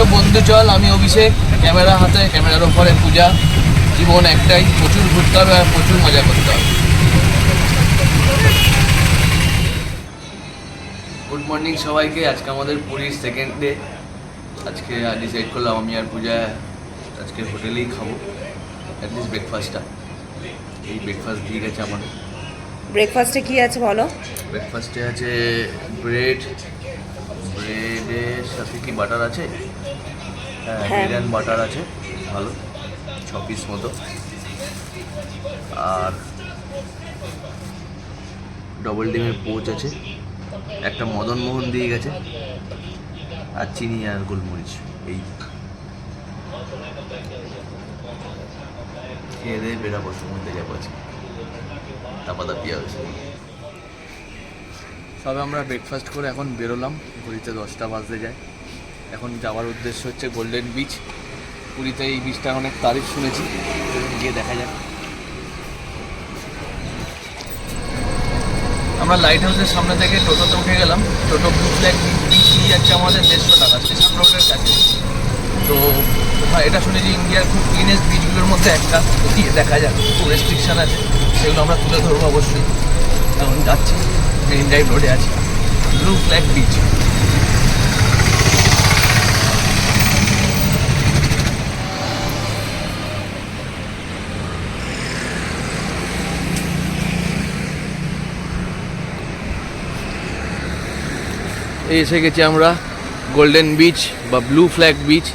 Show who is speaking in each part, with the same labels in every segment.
Speaker 1: দেখছ বন্ধু চল আমি অভিষেক ক্যামেরা হাতে ক্যামেরার ওপরে পূজা। জীবন একটাই প্রচুর ঘুরতে হবে আর প্রচুর মজা করতে হবে। গুড মর্নিং সবাইকে আজকে আমাদের পুরীর সেকেন্ড ডে আজকে ডিসাইড করলাম আমি আর পূজা আজকে হোটেলেই খাব। অ্যাটলিস্ট ব্রেকফাস্টটা এই ব্রেকফাস্ট দিয়ে গেছে আমার
Speaker 2: ব্রেকফাস্টে কি আছে বলো?
Speaker 1: ব্রেকফাস্টে আছে ব্রেড ব্রেডের সাথে কি বাটার আছে? হ্যাঁ
Speaker 2: হ্যাঁ।
Speaker 1: ব্রেড অ্যান্ড বাটার আছে ভালো ছ পিস মতো। আর ডবল ডিমের পোচ আছে একটা মদন মোহন দিয়ে গেছে আর চিনি আর গোলমরিচ এই। খেয়ে দিয়ে বেরাবো সমুদ্রে যাব আজকে। তাপাদা পিয়া হয়েছে সবে আমরা ব্রেকফাস্ট করে এখন বেরোলাম ঘড়িতে দশটা বাজতে যায়। এখন যাওয়ার উদ্দেশ্য হচ্ছে গোল্ডেন বিচ পুরীতে এই বিচটা অনেক তারিফ শুনেছি। গিয়ে দেখা যাক। আমরা লাইট হাউসের সামনে থেকে টোটোতে উঠে গেলাম। টোটো ফ্ল্যাগ বিচ নিয়ে যাচ্ছে আমাদের দেড়শো টাকা স্টেশন রোডের কাছে। তো হ্যাঁ এটা শুনেছি ইন্ডিয়ার খুব ক্লিনেস্ট বিচগুলোর মধ্যে একটা। গিয়ে দেখা যাক, খুব রেস্ট্রিকশন আছে। সেগুলো আমরা তুলে ধরবো অবশ্যই। এখন যাচ্ছি মেরিন ড্রাইভ রোডে আছি। ব্লু ফ্ল্যাগ বিচ এসে গেছি আমরা গোল্ডেন বিচ বা ব্লু ফ্ল্যাগ বিচ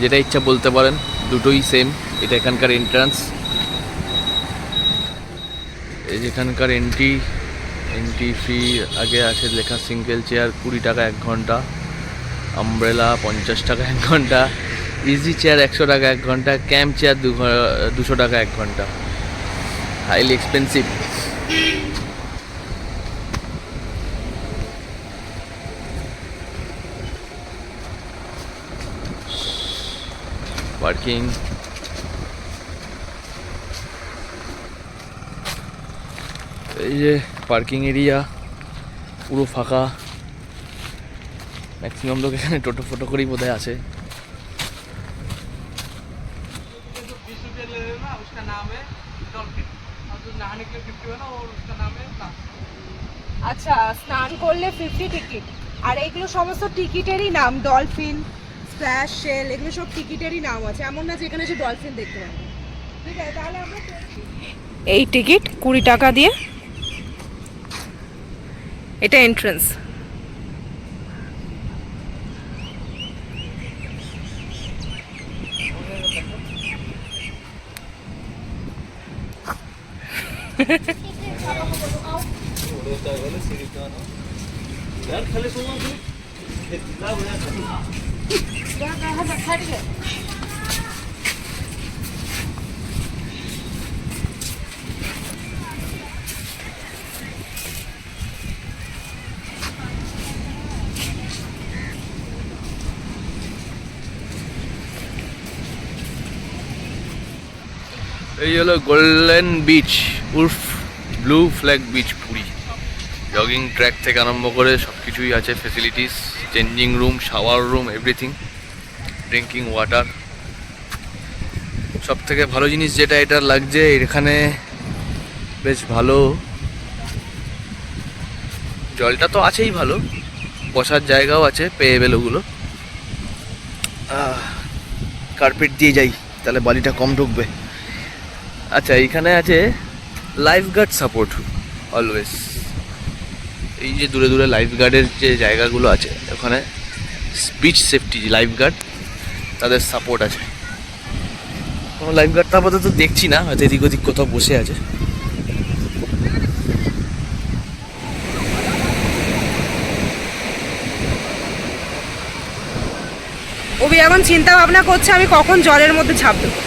Speaker 1: যেটা ইচ্ছা বলতে পারেন, দুটোই সেম এটা এখানকার এন্ট্রান্স এই যেখানকার এন্ট্রি এন্ট্রি ফি আগে আছে লেখা সিঙ্গেল চেয়ার কুড়ি টাকা এক ঘণ্টা আমব্রেলা পঞ্চাশ টাকা এক ঘণ্টা ইজি চেয়ার একশো টাকা এক ঘণ্টা ক্যাম্প চেয়ার দুশো টাকা এক ঘণ্টা। হাইলি এক্সপেন্সিভ পার্কিং এই যে পার্কিং এরিয়া পুরো ফাঁকা। ম্যাক্সিমাম লোক এখানে টোটো ফোটো করেই বোধহয় আছে।
Speaker 2: আচ্ছা স্নান করলে ফিফটি টিকিট আর এইগুলো সমস্ত টিকিটেরই নাম ডলফিন স্প্ল্যাশ শেল এগুলো সব টিকিটেরই নাম আছে এমন না যে এখানে যে ডলফিন দেখতে পাবো। ঠিক আছে তাহলে আমরা এই টিকিট কুড়ি টাকা দিয়ে। এটা এন্ট্রান্স
Speaker 1: এই হলো golden beach উর্ফ blue flag beach Puri jogging track থেকে আরম্ভ করে সব কিছুই আছে facilities changing room shower room everything drinking water সব থেকে ভালো জিনিস যেটা, এটা লাগছে, এখানে বেশ ভালো। জলটা তো আছেই ভালো, বসার জায়গাও আছে পেয়েবেল ওগুলো। কার্পেট দিয়ে যাই, তাহলে বালিটা কম ঢুকবে। আচ্ছা এইখানে আছে লাইফ গার্ড সাপোর্ট অলওয়েজ এই যে দূরে দূরে লাইফ গার্ডের যে জায়গাগুলো আছে, ওখানে বিচ সেফটি লাইফ গার্ড তাদের সাপোর্ট আছে। কোনো লাইফ গার্ড তো আপাতত দেখছি না হয়তো এদিক ওদিক কোথাও বসে আছে।
Speaker 2: অভি এখন চিন্তা ভাবনা করছে আমি কখন জলের মধ্যে ঝাঁপ দেবো।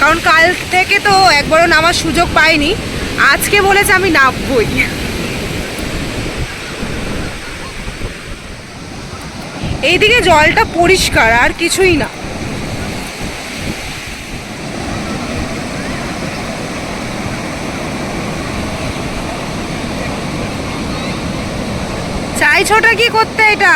Speaker 2: কারণ কাল থেকে তো একবারও নামার সুযোগ পাইনি। আজকে বলেছে আমি নামবই। এইদিকে জলটা পরিষ্কার আর কিছুই না। চাইছোটা কি করতে এটা?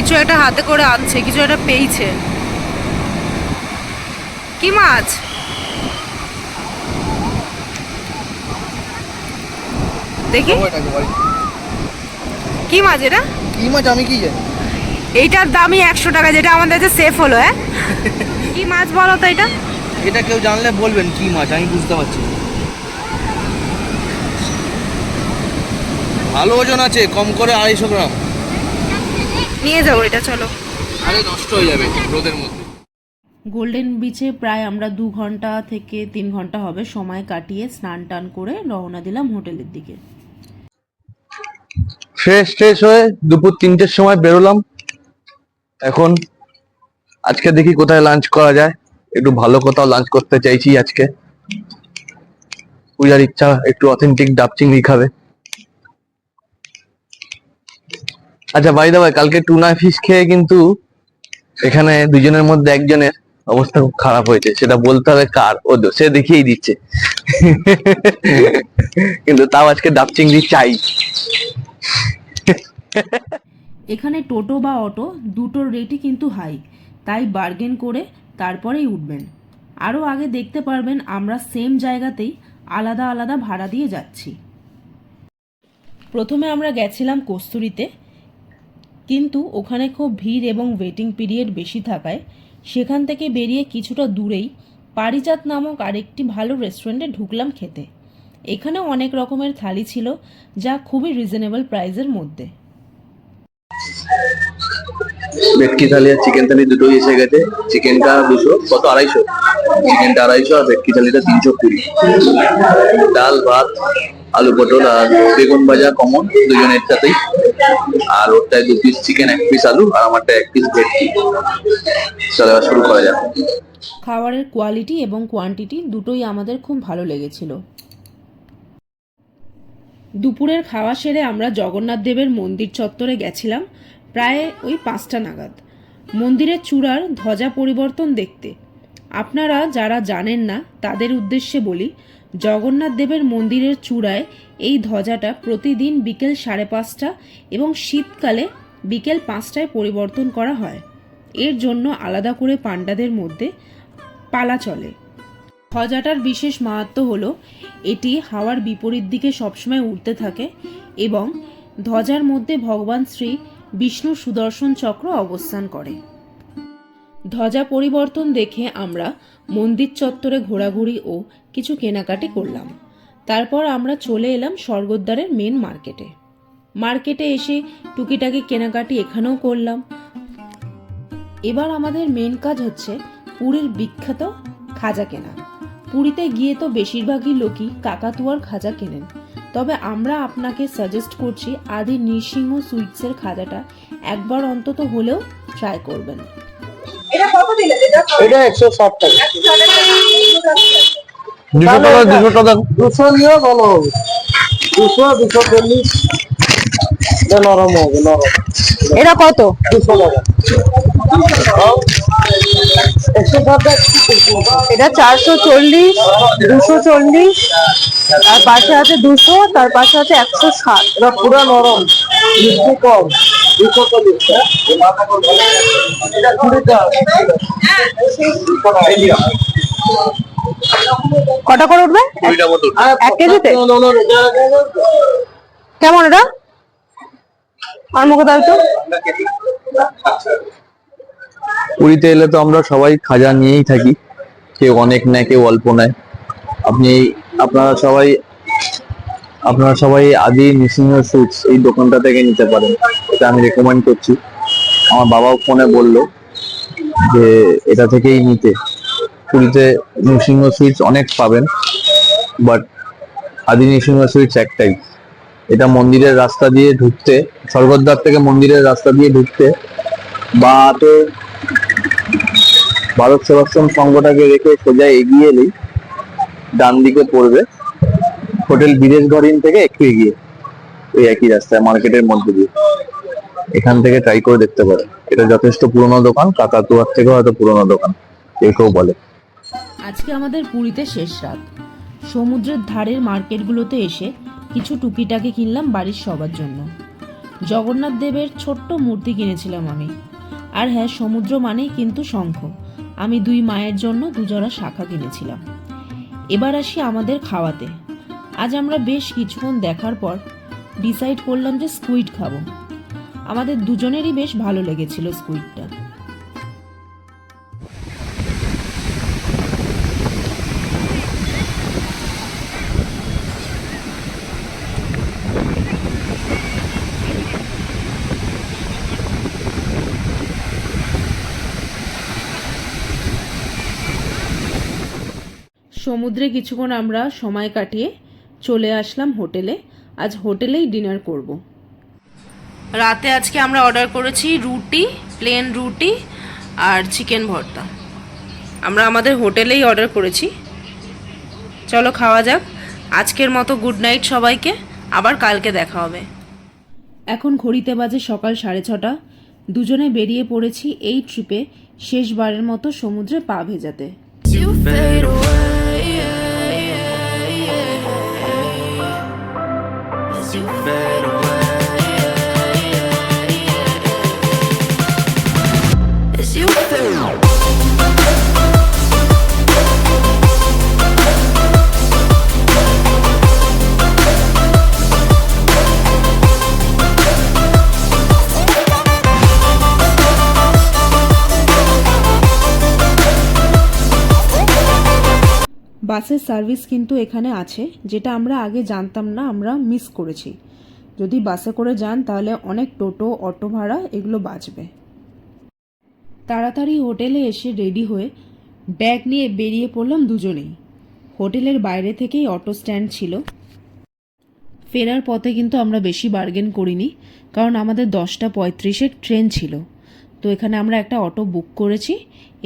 Speaker 2: কিছু একটা হাতে করে আনছে কিছু একটা পেয়েছে। কি মাছ? দেখি। কি মাছ এটা?
Speaker 1: কি মাছ আমি কি জানি?
Speaker 2: এইটার দামই একশো টাকা যেটা আমাদের কাছে সেফ হলো হ্যাঁ? কি মাছ বলো তো এটা?
Speaker 1: এটা কেউ জানলে বলবেন কি মাছ আমি বুঝতে পারছি। ভালো ওজন আছে কম করে আড়াইশো গ্রাম।
Speaker 2: নিয়ে যাব এটা চলো।
Speaker 1: আরে নষ্ট হয়ে যাবে রোদের মধ্যে।
Speaker 3: গোল্ডেন বিচে প্রায় আমরা দু ঘণ্টা থেকে তিন ঘণ্টা হবে সময় কাটিয়ে স্নান টান করে রওনা দিলাম হোটেলের দিকে।
Speaker 4: ফ্রেশ ট্রেশ হয়ে দুপুর তিনটের সময় বেরোলাম। এখন আজকে দেখি কোথায় লাঞ্চ করা যায়। একটু ভালো কোথাও লাঞ্চ করতে চাইছি আজকে। পূজার ইচ্ছা একটু অথেন্টিক ডাব চিংড়ি খাবে। আচ্ছা ভাই দাবাই কালকে টুনা ফিশ খেয়ে কিন্তু এখানে দুজনের মধ্যে একজনের অবস্থা খুব খারাপ হয়েছে। সেটা বলতে হবে কার। ও দো- সে দেখিয়েই দিচ্ছে। কিন্তু তাও আজকে ডাব চিংড়ি চাই।
Speaker 3: এখানে টোটো বা অটো দুটোর রেটই কিন্তু হাই তাই বার্গেন করে তারপরেই উঠবেন। আরও আগে দেখতে পারবেন, আমরা সেম জায়গাতেই আলাদা আলাদা ভাড়া দিয়ে যাচ্ছি। প্রথমে আমরা গেছিলাম কস্তুরিতে। কিন্তু ওখানে খুব ভিড় এবং ওয়েটিং পিরিয়ড বেশি থাকায় সেখান থেকে বেরিয়ে কিছুটা দূরেই পারিজাত নামক আরেকটি ভালো রেস্টুরেন্টে ঢুকলাম খেতে। এখানেও অনেক রকমের থালি ছিল যা খুবই রিজনেবল প্রাইজের মধ্যে।
Speaker 4: ভেটকি থালি আর চিকেন থালি দুটোই এসে গেছে। চিকেনটা দুশো, কত? আড়াইশো। চিকেনটা আড়াইশো আর ভেটকি থালিটা তিনশো কুড়ি। ডাল, ভাত, আলু পটল আর বেগুন ভাজা কমন দুজনের সাথেই। আর ওরটায় দু পিস চিকেন এক পিস আলু আর আমারটা এক পিস ভেটকি। চলে শুরু করা যাক।
Speaker 3: খাবারের কোয়ালিটি এবং কোয়ান্টিটি দুটোই আমাদের খুব ভালো লেগেছিল। দুপুরের খাওয়া সেরে আমরা জগন্নাথ দেবের মন্দির চত্বরে গেছিলাম। প্রায় ওই পাঁচটা নাগাদ। মন্দিরের চূড়ার ধ্বজা পরিবর্তন দেখতে। আপনারা যারা জানেন না, তাদের উদ্দেশ্যে বলি, জগন্নাথ দেবের মন্দিরের চূড়ায় এই ধ্বজাটা প্রতিদিন বিকেল সাড়ে পাঁচটা এবং শীতকালে বিকেল পাঁচটায় পরিবর্তন করা হয়। এর জন্য আলাদা করে পাণ্ডাদের মধ্যে পালা চলে। ধ্বজাটার বিশেষ মাহাত্ম হলো, এটি হাওয়ার বিপরীত দিকে সবসময় উঠতে থাকে এবং ধ্বজার মধ্যে ভগবান শ্রী বিষ্ণু সুদর্শন চক্র অবস্থান করে। ধ্বজা পরিবর্তন দেখে আমরা মন্দির চত্বরে ঘোরাঘুরি ও কিছু কেনাকাটি করলাম। তারপর আমরা চলে এলাম স্বর্গদ্বারের মেন মার্কেটে মার্কেটে এসে টুকিটাকি কেনাকাটি এখানেও করলাম। এবার আমাদের মেন কাজ হচ্ছে পুরীর বিখ্যাত খাজা কেনা। পুরীতে গিয়ে তো বেশিরভাগই লোকই কাকাতুয়ার খাজা কেনেন। তবে আমরা আপনাকে সাজেস্ট করছি আদি নৃসিংহ সুইটসের খাজাটা একবার অন্তত হলেও ট্রাই করবেন।
Speaker 2: এটা কত দিলে?
Speaker 4: এটা একশো ষাট টাকা। দুশো টাকা। দুশো টাকা দুশো নিয়ে ভালো হবে। দুশো দুশো চল্লিশ। নরম হবে নরম।
Speaker 2: এটা কত?
Speaker 4: দুশো টাকা। একশো ষাট টাকা
Speaker 2: এটা চারশো চল্লিশ দুশো চল্লিশ তার পাশে আছে দুশো তার পাশে আছে একশো ষাট।
Speaker 4: এটা পুরো নরম কম দুশো চল্লিশ এটা কুড়ি টাকা
Speaker 2: কটা করে উঠবে? এক কেজিতে? কেমন এটা? আর মুখে দাও তো
Speaker 4: পুরীতে এলে তো আমরা সবাই খাজা নিয়েই থাকি। কেউ অনেক নেয়, কেউ অল্প নেয়। আপনি, আপনারা সবাই আপনারা সবাই আদি নৃসিংহ সুইটস এই দোকানটা থেকে নিতে পারেন। এটা আমি রেকমেন্ড করছি। আমার বাবাও ফোনে বলল যে, এটা থেকেই নিতে। পুরীতে নৃসিংহ সুইটস অনেক পাবেন, বাট আদি নৃসিংহ সুইটস একটাই। এটা মন্দিরের রাস্তা দিয়ে ঢুকতে, স্বর্গদ্বার থেকে মন্দিরের রাস্তা দিয়ে ঢুকতে বা তো ভারত সেবাশ্রম সংঘটাকে রেখে সোজা এগিয়ে এলেই ডান দিকে পড়বে হোটেল বিদেশ ঘরিন থেকে একটু এগিয়ে ওই একই রাস্তায় মার্কেটের মধ্যে দিয়ে। এখান থেকে ট্রাই করে দেখতে পারেন এটা যথেষ্ট পুরনো দোকান কাকাতুয়ার থেকে হয়তো পুরনো দোকান কেউ বলে।
Speaker 3: আজকে আমাদের পুরীতে শেষ রাত। সমুদ্রের ধারের মার্কেটগুলোতে এসে কিছু টুকিটাকি কিনলাম বাড়ির সবার জন্য। জগন্নাথ দেবের ছোট্ট মূর্তি কিনেছিলাম আমি। আর হ্যাঁ সমুদ্র মানেই কিন্তু শঙ্খ। আমি দুই মায়ের জন্য দুজোড়া শাখা কিনেছিলাম। এবার আসি আমাদের খাওয়াতে। আজ আমরা বেশ কিছুক্ষণ দেখার পর ডিসাইড করলাম যে স্কুইড খাব। আমাদের দুজনেরই বেশ ভালো লেগেছিল স্কুইডটা সমুদ্রে কিছুক্ষণ আমরা সময় কাটিয়ে চলে আসলাম হোটেলে। আজ হোটেলেই ডিনার করব। রাতে আজকে আমরা অর্ডার করেছি রুটি প্লেন রুটি আর চিকেন ভর্তা। আমরা আমাদের হোটেলেই অর্ডার করেছি। চলো খাওয়া যাক। আজকের মতো গুড নাইট সবাইকে। আবার কালকে দেখা হবে। এখন ঘড়িতে বাজে সকাল সাড়ে ছটা। দুজনে বেরিয়ে পড়েছি এই ট্রিপে। শেষবারের মতো সমুদ্রে পা ভেজাতে। বাসের সার্ভিস কিন্তু এখানে আছে, যেটা আমরা আগে জানতাম না, আমরা মিস করেছি। যদি বাসে করে যান, তাহলে অনেক টোটো, অটো ভাড়া এগুলো বাঁচবে। তাড়াতাড়ি হোটেলে এসে রেডি হয়ে ব্যাগ নিয়ে বেরিয়ে পড়লাম দুজনেই। হোটেলের বাইরে থেকেই অটো স্ট্যান্ড ছিল। ফেরার পথে কিন্তু আমরা বেশি বার্গেন করিনি, কারণ আমাদের দশটা পঁয়ত্রিশের ট্রেন ছিল। তো এখানে আমরা একটা অটো বুক করেছি,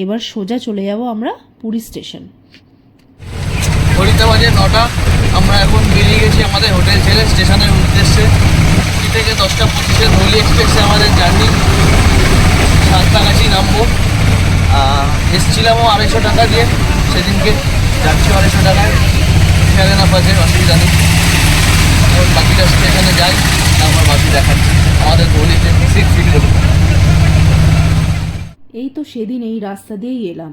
Speaker 3: এবার সোজা চলে যাব আমরা পুরী স্টেশন।
Speaker 1: ঘড়িতে বাজে নটা। আমরা এখন বেরিয়ে গেছি আমাদের হোটেল ছেড়ে স্টেশনের উদ্দেশ্যে। পুরী থেকে দশটা পঁচিশে ধৌলি এক্সপ্রেসে আমাদের জার্নি। সাঁতরাগাছি নামবো। এসছিলামও আড়াইশো টাকা দিয়ে। সেদিনকে যাচ্ছি আড়াইশো টাকায়। ফেলে না পাচ্ছে অসুবিধা নেই। এখন বাকিটা স্টেশনে যাই, তারপর বাকি দেখাচ্ছি। আমাদের মিউজিক ফিল
Speaker 3: এই তো সেদিন এই রাস্তা দিয়েই এলাম।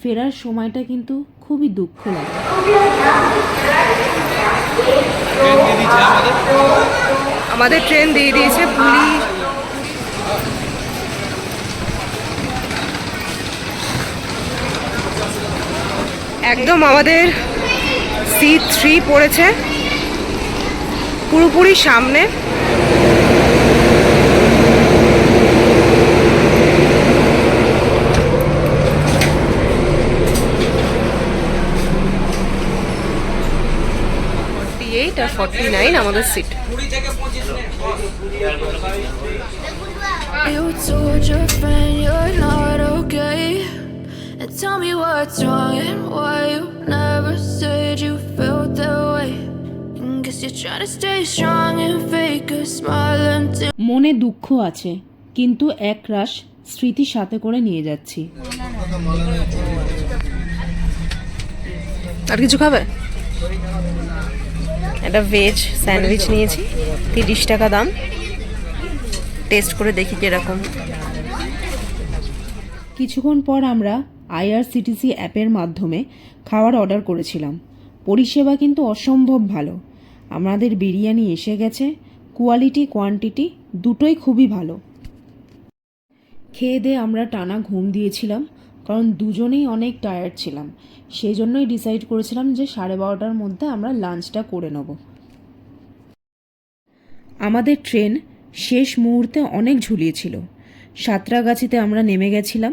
Speaker 3: ফেরার সময়টা কিন্তু খুবই দুঃখ লাগে।
Speaker 2: আমাদের ট্রেন দিয়ে দিয়েছে পুরী। একদম আমাদের সি থ্রি পড়েছে। পুরোপুরি সামনে। ফর্টি নাইন আমাদের seat
Speaker 5: You told your friend you're not okay. And tell me what's wrong and why you never said you felt that way. And guess you're trying to stay strong and fake a smile until.
Speaker 3: মনে দুঃখ আছে কিন্তু এক রাশ স্মৃতি সাথে করে নিয়ে যাচ্ছি
Speaker 2: আর কিছু খাবে একটা ভেজ স্যান্ডউইচ নিয়েছি, তিরিশ টাকা দাম। টেস্ট করে দেখি কীরকম।
Speaker 3: কিছুক্ষণ পর আমরা আইআরসিটিসি অ্যাপের মাধ্যমে খাবার অর্ডার করেছিলাম। পরিষেবা কিন্তু অসম্ভব ভালো। আমাদের বিরিয়ানি এসে গেছে কোয়ালিটি কোয়ান্টিটি দুটোই খুবই ভালো। খেয়ে দিয়ে আমরা টানা ঘুম দিয়েছিলাম। কারণ দুজনেই অনেক টায়ার্ড ছিলাম। সেই জন্যই ডিসাইড করেছিলাম যে সাড়ে বারোটার মধ্যে আমরা লাঞ্চটা করে নেব। আমাদের ট্রেন শেষ মুহূর্তে অনেক ঝুলিয়েছিল সাঁতরাগাছিতে আমরা নেমে গেছিলাম।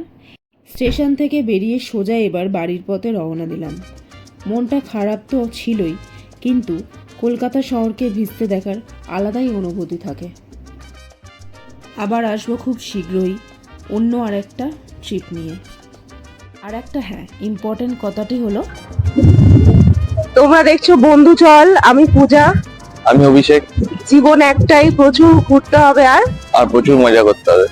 Speaker 3: স্টেশন থেকে বেরিয়ে সোজা এবার বাড়ির পথে রওনা দিলাম। মনটা খারাপ তো ছিলই, কিন্তু কলকাতা শহরকে ভিজতে দেখার আলাদাই অনুভূতি থাকে। আবার আসব খুব শীঘ্রই, অন্য আরেকটা ট্রিপ নিয়ে। আর একটা হ্যাঁ ইম্পর্টেন্ট কথাটি হলো
Speaker 2: তোমরা দেখছ বন্ধু চল আমি পূজা।
Speaker 4: আমি অভিষেক।
Speaker 2: জীবন একটাই প্রচুর ঘুরতে হবে আর।
Speaker 4: আর প্রচুর মজা করতে হবে।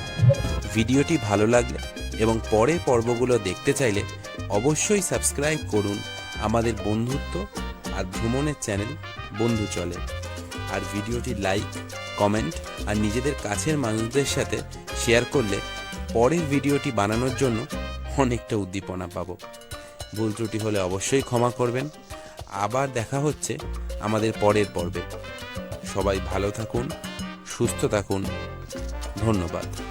Speaker 6: ভিডিওটি ভালো লাগলে এবং পরের পর্বগুলো দেখতে চাইলে অবশ্যই সাবস্ক্রাইব করুন আমাদের বন্ধুত্ব আর ভ্রমণের চ্যানেল বন্ধু চলে। আর ভিডিওটি লাইক কমেন্ট আর নিজেদের কাছের মানুষদের সাথে শেয়ার করলে পরের ভিডিওটি বানানোর জন্য অনেকটা উদ্দীপনা পাবো। ভুল ত্রুটি হলে অবশ্যই ক্ষমা করবেন। আবার দেখা হচ্ছে আমাদের পরের পর্বে। সবাই ভালো থাকুন, সুস্থ থাকুন। ধন্যবাদ।